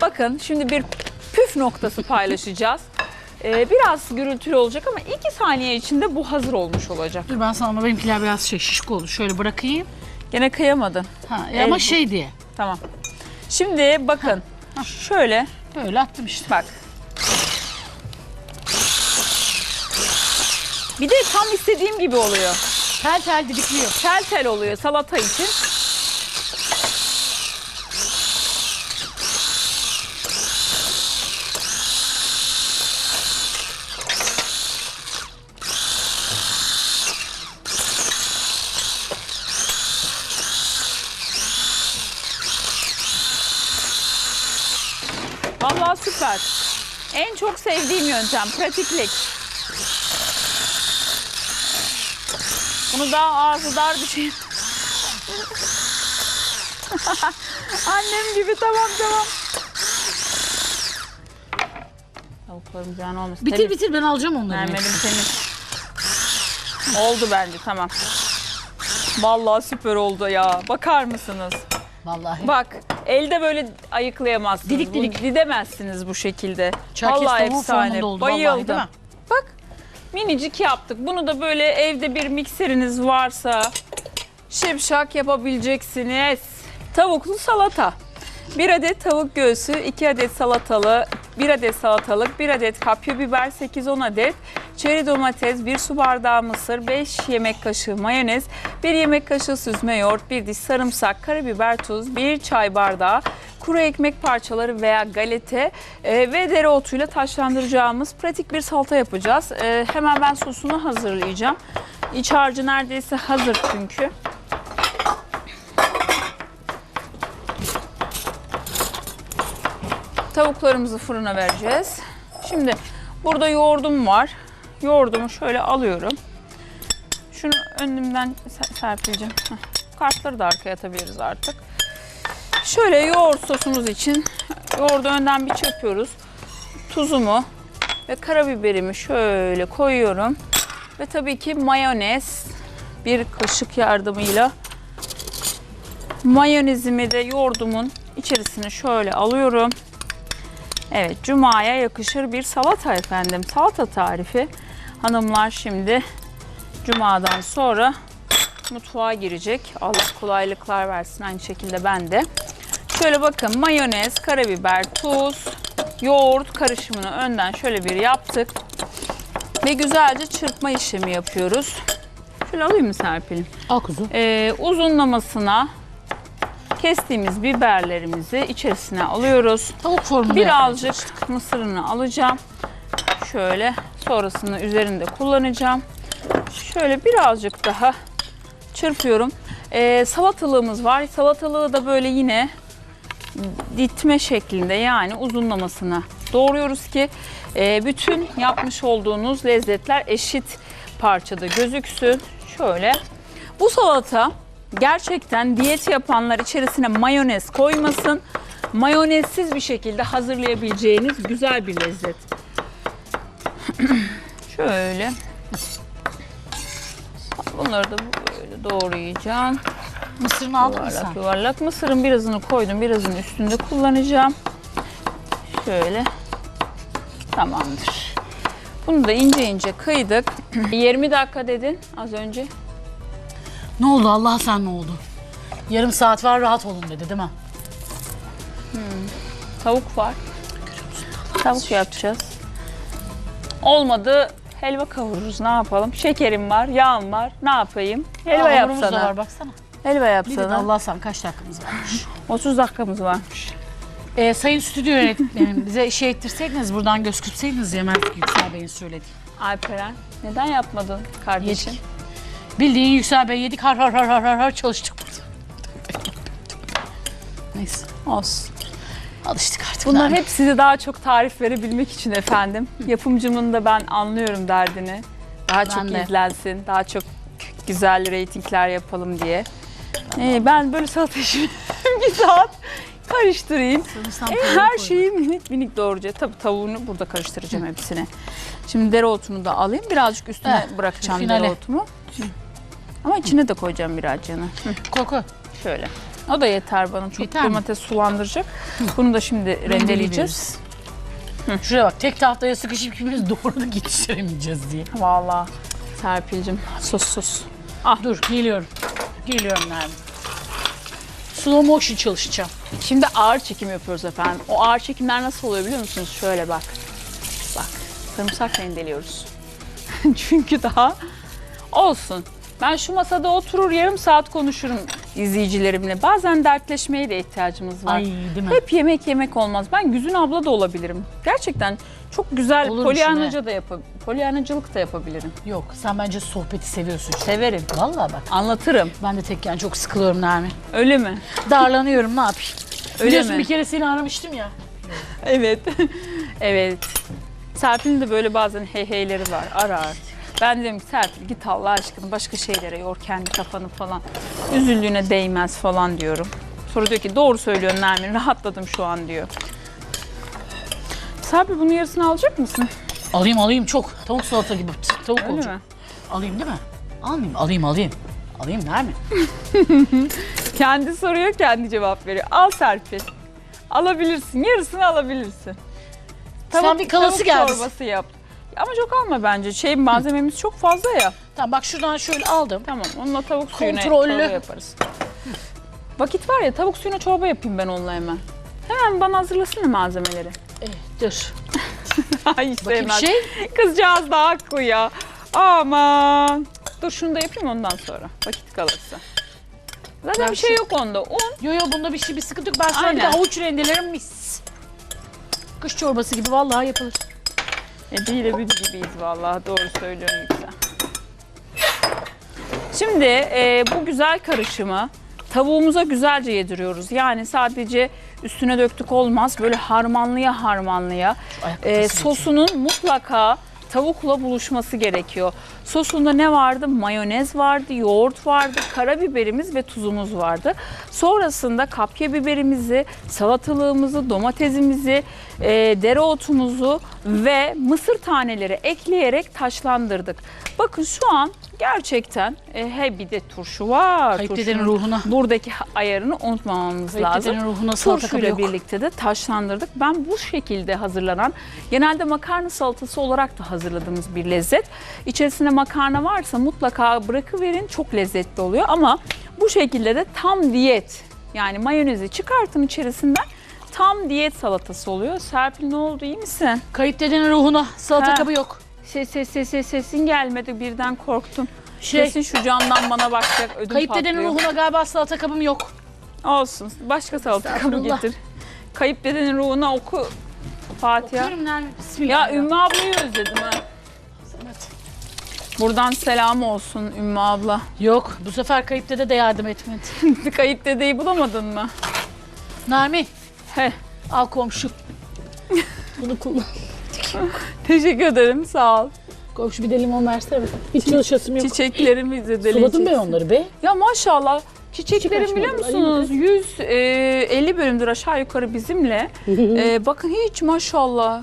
Bakın şimdi bir püf noktası paylaşacağız. Ee, biraz gürültülü olacak ama iki saniye içinde bu hazır olmuş olacak. Dur ben sana ama benimkiler biraz şey şişik oldu. Şöyle bırakayım. Gene kıyamadın. Ha, El ama bu. şey diye. Tamam. Şimdi bakın şöyle Böyle attım işte. bak. Bir de tam istediğim gibi oluyor. Tel tel didikliyor. Tel tel oluyor salata için. Vallahi süper. En çok sevdiğim yöntem pratiklik. Bunu daha ağzı dar bir şey. Annem gibi tamam tamam. Tavuklarım ziyan olmasın. Bitir Temiz. bitir ben alacağım onları. Vermedim temiz. Oldu bence tamam. Vallahi süper oldu ya. Bakar mısınız? Vallahi. Bak elde böyle ayıklayamazsınız. Didik Bunu didik. Didemezsiniz bu şekilde. Vallahi tavuğu efsane. formunda oldu vallahi, Bayıldım. değil mi? Bak minicik yaptık. Bunu da böyle evde bir mikseriniz varsa şipşak yapabileceksiniz. Tavuklu salata. 1 adet tavuk göğsü, 2 adet salatalı, 1 adet salatalık, 1 adet kapya biber, 8-10 adet çeri domates, 1 su bardağı mısır, 5 yemek kaşığı mayonez, 1 yemek kaşığı süzme yoğurt, 1 diş sarımsak, karabiber, tuz, 1 çay bardağı kuru ekmek parçaları veya galete e, ve dereotuyla taşlandıracağımız pratik bir salata yapacağız. E, hemen ben sosunu hazırlayacağım. İç harcı neredeyse hazır çünkü. Tavuklarımızı fırına vereceğiz. Şimdi burada yoğurdum var. Yoğurdumu şöyle alıyorum. Şunu önümden ser- serpileceğim. Kartları da arkaya atabiliriz artık. Şöyle yoğurt sosumuz için yoğurdu önden bir çırpıyoruz. Tuzumu ve karabiberimi şöyle koyuyorum. Ve tabii ki mayonez bir kaşık yardımıyla mayonezimi de yoğurdumun içerisine şöyle alıyorum. Evet, cumaya yakışır bir salata efendim. Salata tarifi. Hanımlar şimdi cumadan sonra mutfağa girecek. Allah kolaylıklar versin. Aynı şekilde ben de. Şöyle bakın mayonez, karabiber, tuz, yoğurt karışımını önden şöyle bir yaptık. Ve güzelce çırpma işlemi yapıyoruz. Şöyle alayım mı Serpil'im? Al kuzu. Ee, uzunlamasına kestiğimiz biberlerimizi içerisine alıyoruz. Tavuk formunda Birazcık mısırını alacağım. Şöyle sonrasını üzerinde kullanacağım. Şöyle birazcık daha çırpıyorum. Ee, salatalığımız var. Salatalığı da böyle yine ditme şeklinde yani uzunlamasına doğruyoruz ki e, bütün yapmış olduğunuz lezzetler eşit parçada gözüksün. Şöyle. Bu salata gerçekten diyet yapanlar içerisine mayonez koymasın. Mayonezsiz bir şekilde hazırlayabileceğiniz güzel bir lezzet. Şöyle. Bunları da böyle doğrayacağım. Mısırını aldın mı sen? Yuvarlak. Mısırın birazını koydum. Birazını üstünde kullanacağım. Şöyle. Tamamdır. Bunu da ince ince kıydık. 20 dakika dedin az önce. Ne oldu Allah sen ne oldu? Yarım saat var rahat olun dedi değil mi? Tavuk var. Tavuk yapacağız. Olmadı helva kavururuz. Ne yapalım? Şekerim var, yağım var. Ne yapayım? Helva hamurumuz da yapsana. var baksana. Helva Bir de yapsana. Allah sen kaç dakikamız varmış. 30 dakikamız varmış. Ee, sayın stüdyo yönetmenim bize şey ettirseydiniz buradan göz kırpsaydınız yemezdik Yüksel Bey'in söylediği. Alperen neden yapmadın kardeşim? Yedik. Bildiğin Yüksel Bey yedik har har har har har, har çalıştık. Neyse Olsun. Alıştık artık. Bunlar hep size daha çok tarif verebilmek için efendim. Yapımcımın da ben anlıyorum derdini. Daha çok de. izlensin, daha çok güzel reytingler yapalım diye. Ee, ben böyle salata işimi bir saat karıştırayım. Sarımsak E, tavuğu her koydum. şeyi minik minik doğrayacağım. Tabii tavuğunu burada karıştıracağım hepsini. Şimdi dereotunu da alayım. Birazcık üstüne Eh, bırakacağım finale. dereotumu. Ama içine de koyacağım birazcığını. Koy. Şöyle. O da yeter bana. Çok Yeter mi? domates sulandıracak. Bunu da şimdi rendeleyeceğiz. Şuraya bak tek tahtaya sıkışıp ikimiz doğradık yetiştiremeyeceğiz diye. Vallahi Serpil'cim sus sus. Dur geliyorum. Geliyorum Nermin. Slow motion çalışacağım. Şimdi ağır çekim yapıyoruz efendim. O ağır çekimler nasıl oluyor biliyor musunuz? Şöyle bak. Bak sarımsak rendeliyoruz. Çünkü daha olsun. Ben şu masada oturur yarım saat konuşurum izleyicilerimle. Bazen dertleşmeye de ihtiyacımız var. Ay değil mi? Hep yemek yemek olmaz. Ben Güzün abla da olabilirim. Gerçekten çok güzel Olurmuş polyanacı da yap polyanacılık da yapabilirim. Yok sen bence sohbeti seviyorsun. çünkü. Severim. Vallahi bak. Anlatırım. Ben de tekken çok sıkılıyorum Nermin. Öyle mi? Darlanıyorum ne yapayım? Öyle Biliyorsun mi? bir kere seni aramıştım ya. Evet. evet. Serpil'in de böyle bazen hey heyleri var. Arar. Ben dedim ki Serpil git Allah aşkına başka şeylere yor kendi kafanı falan. Üzüldüğüne değmez falan diyorum. Sonra diyor ki doğru söylüyorsun Nermin rahatladım şu an diyor. Serpil bunun yarısını alacak mısın? Alayım alayım çok. Tavuk salata gibi. Tavuk Öyle olacak. mi? Alayım değil mi? Almayayım alayım alayım. Alayım Nermin. Kendi soruyor kendi cevap veriyor. Al Serpil. Alabilirsin. Yarısını alabilirsin. Sen bir kalası tavuk geldi. çorbası yap. Ama çok alma bence. Şey malzememiz çok fazla ya. Tamam bak şuradan şöyle aldım. Tamam onunla tavuk suyuna Kontrollü. çorba yaparız. Vakit var ya tavuk suyuna çorba yapayım ben onunla hemen. Hemen bana hazırlasana malzemeleri. Eh, dur. Ay hiç Bakayım sevmez. şey. Kızcağız da haklı ya. Aman. Dur şunu da yapayım ondan sonra. Vakit kalırsa. Zaten Ben bir şey şu- yok onda. Un. Yo yo bunda bir şey bir sıkıntı yok. Ben sonra bir de Aynen. havuç rendelerim mis. Kış çorbası gibi vallahi yapılır. Ece ile biz gibiyiz vallahi doğru söylüyorsun Yüksel. Şimdi e, bu güzel karışımı tavuğumuza güzelce yediriyoruz. Yani sadece üstüne döktük olmaz. Böyle harmanlıya harmanlıya. E, sosunun mutlaka tavukla buluşması gerekiyor. Sosunda ne vardı? Mayonez vardı, yoğurt vardı, karabiberimiz ve tuzumuz vardı. Sonrasında kapya biberimizi, salatalığımızı, domatesimizi, e, dereotumuzu ve mısır taneleri ekleyerek taşlandırdık. Bakın şu an gerçekten e, he bir de turşu var. Kayıp Turşunun ruhuna. Buradaki ayarını unutmamamız Kayıp lazım. dedenin ruhuna salata kabı Turşuyla yok. birlikte de taşlandırdık. Ben bu şekilde hazırlanan, genelde makarna salatası olarak da hazırladığımız bir lezzet. İçerisinde makarna varsa mutlaka bırakıverin çok lezzetli oluyor ama bu şekilde de tam diyet. Yani mayonezi çıkartın içerisinden tam diyet salatası oluyor. Serpil ne oldu iyi misin? Kayıp dedenin ruhuna salata Ha. kabı yok. Ses ses ses ses sesin gelmedi birden korktum. Şey, Kesin şu camdan bana bakacak ödüm kayıp patlıyor. dedenin ruhuna galiba salata kabım yok. Olsun. Başka salata kabı Estağfurullah. getir. Kayıp dedenin ruhuna oku Fatiha. Okuyorum Nermin. Ya Bismillah. Ümmü ablayı özledim ha. Evet. Buradan selam olsun Ümmü abla. Yok bu sefer kayıp dede de yardım etmedi. Kayıp dedeyi bulamadın mı? Nermin He. al komşu. Bunu kullan. Teşekkür ederim sağ ol. Komşu bir de limon versene. Hiç çalışasım yok. Çiçeklerimizi de Suladım ben onları be. Ya maşallah çiçeklerim Çiçek biliyor açmadılar, musunuz? 150 bölümdür aşağı yukarı bizimle. Ee, bakın hiç maşallah.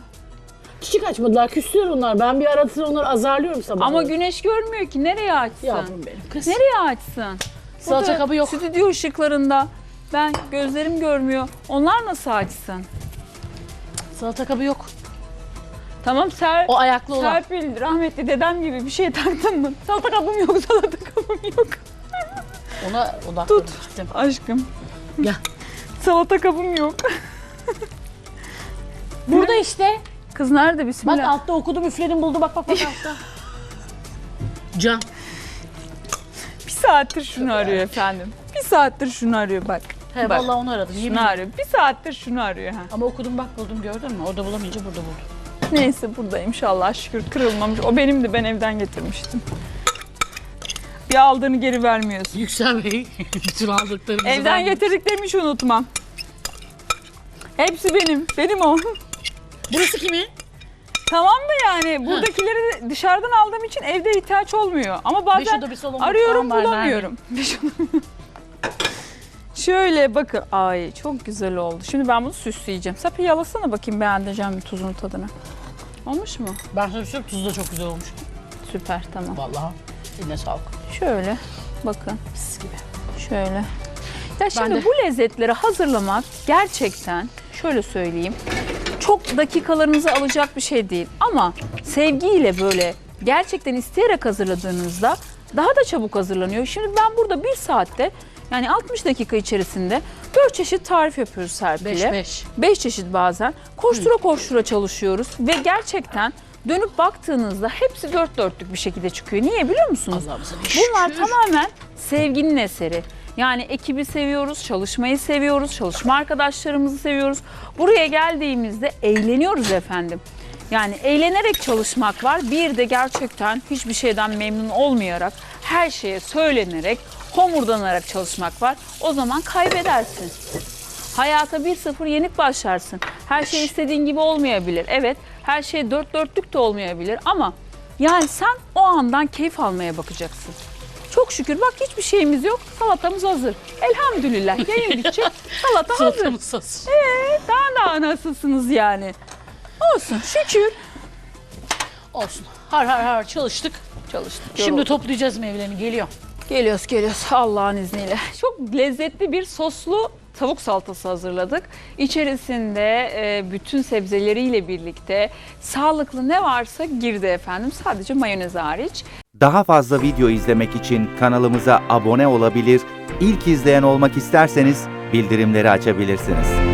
Çiçek açmadılar, küstüler onlar. Ben bir ara sıra onları azarlıyorum sabah. Ama güneş görmüyor ki nereye açsın? Yavrum benim. Kız. Nereye açsın? Salata Burada kabı yok. Stüdyo ışıklarında ben gözlerim görmüyor. Onlar nasıl açsın? Salata kabı yok. Tamam Ser O ayaklı olan. Serpil rahmetli dedem gibi bir şey taktın mı? Salata kabım yok, salata kabım yok. Ona odakladım gittim. Aşkım. Gel. Salata kabım yok. Burada işte. Kız nerede Bak bismillah? altta okudum üfledim buldu bak bak bak altta. Can. Bir saattir şunu arıyor efendim. Bir saattir şunu arıyor bak. He Bak, vallahi onu aradım. Yemin Şunu arıyor. Bir saattir şunu arıyor ha. Ama okudum bak buldum gördün mü? Orada bulamayınca burada buldum. Neyse buradaymış Allah şükür kırılmamış. O benimdi ben evden getirmiştim. Bir aldığını geri vermiyorsun. Yüksel Bey bütün aldıklarımızı Evden ben- getirdiklerimi hiç unutmam. Hepsi benim. Benim o. Burası kimin? tamam da yani buradakileri dışarıdan aldığım için evde ihtiyaç olmuyor. Ama bazen oda bir salon arıyorum mutfağım var, bulamıyorum. Şöyle bakın. Ay çok güzel oldu. Şimdi ben bunu süsleyeceğim. Sapi yalasana bakayım beğeneceğim mi tuzunu tadını. Olmuş mu? Ben sana bir şey tuzu da çok güzel olmuş. Süper tamam. Vallahi. Eline sağlık. Şöyle bakın Pis gibi. şöyle. Ya şimdi de. bu lezzetleri hazırlamak gerçekten şöyle söyleyeyim çok dakikalarınızı alacak bir şey değil ama sevgiyle böyle gerçekten isteyerek hazırladığınızda daha da çabuk hazırlanıyor. Şimdi ben burada bir saatte yani 60 dakika içerisinde 4 çeşit tarif yapıyoruz Serpil'e. 5 5. 5 çeşit bazen. Koştura koştura çalışıyoruz ve gerçekten dönüp baktığınızda hepsi dört dörtlük bir şekilde çıkıyor. Niye biliyor musunuz? Allah'ımıza Bunlar şükür. tamamen sevginin eseri. Yani ekibi seviyoruz, çalışmayı seviyoruz, çalışma arkadaşlarımızı seviyoruz. Buraya geldiğimizde eğleniyoruz efendim. Yani eğlenerek çalışmak var. Bir de gerçekten hiçbir şeyden memnun olmayarak, her şeye söylenerek, homurdanarak çalışmak var. O zaman kaybedersin. Hayata 1-0 yenik başlarsın. Her şey istediğin gibi olmayabilir. Evet, her şey dört dörtlük de olmayabilir ama yani sen o andan keyif almaya bakacaksın. Çok şükür bak hiçbir şeyimiz yok. Salatamız hazır. Elhamdülillah. Yayın bitecek. Salata hazır. Salatamız hazır. Daha daha nasılsınız yani? Olsun şükür. Olsun. Har har har çalıştık. Çalıştık. Şimdi toplayacağız meyvelerini. Geliyor. Geliyoruz geliyoruz Allah'ın izniyle. Çok lezzetli bir soslu tavuk salatası hazırladık. İçerisinde e, bütün sebzeleriyle birlikte sağlıklı ne varsa girdi efendim. Sadece mayonez hariç. Daha fazla video izlemek için kanalımıza abone olabilir, ilk izleyen olmak isterseniz bildirimleri açabilirsiniz.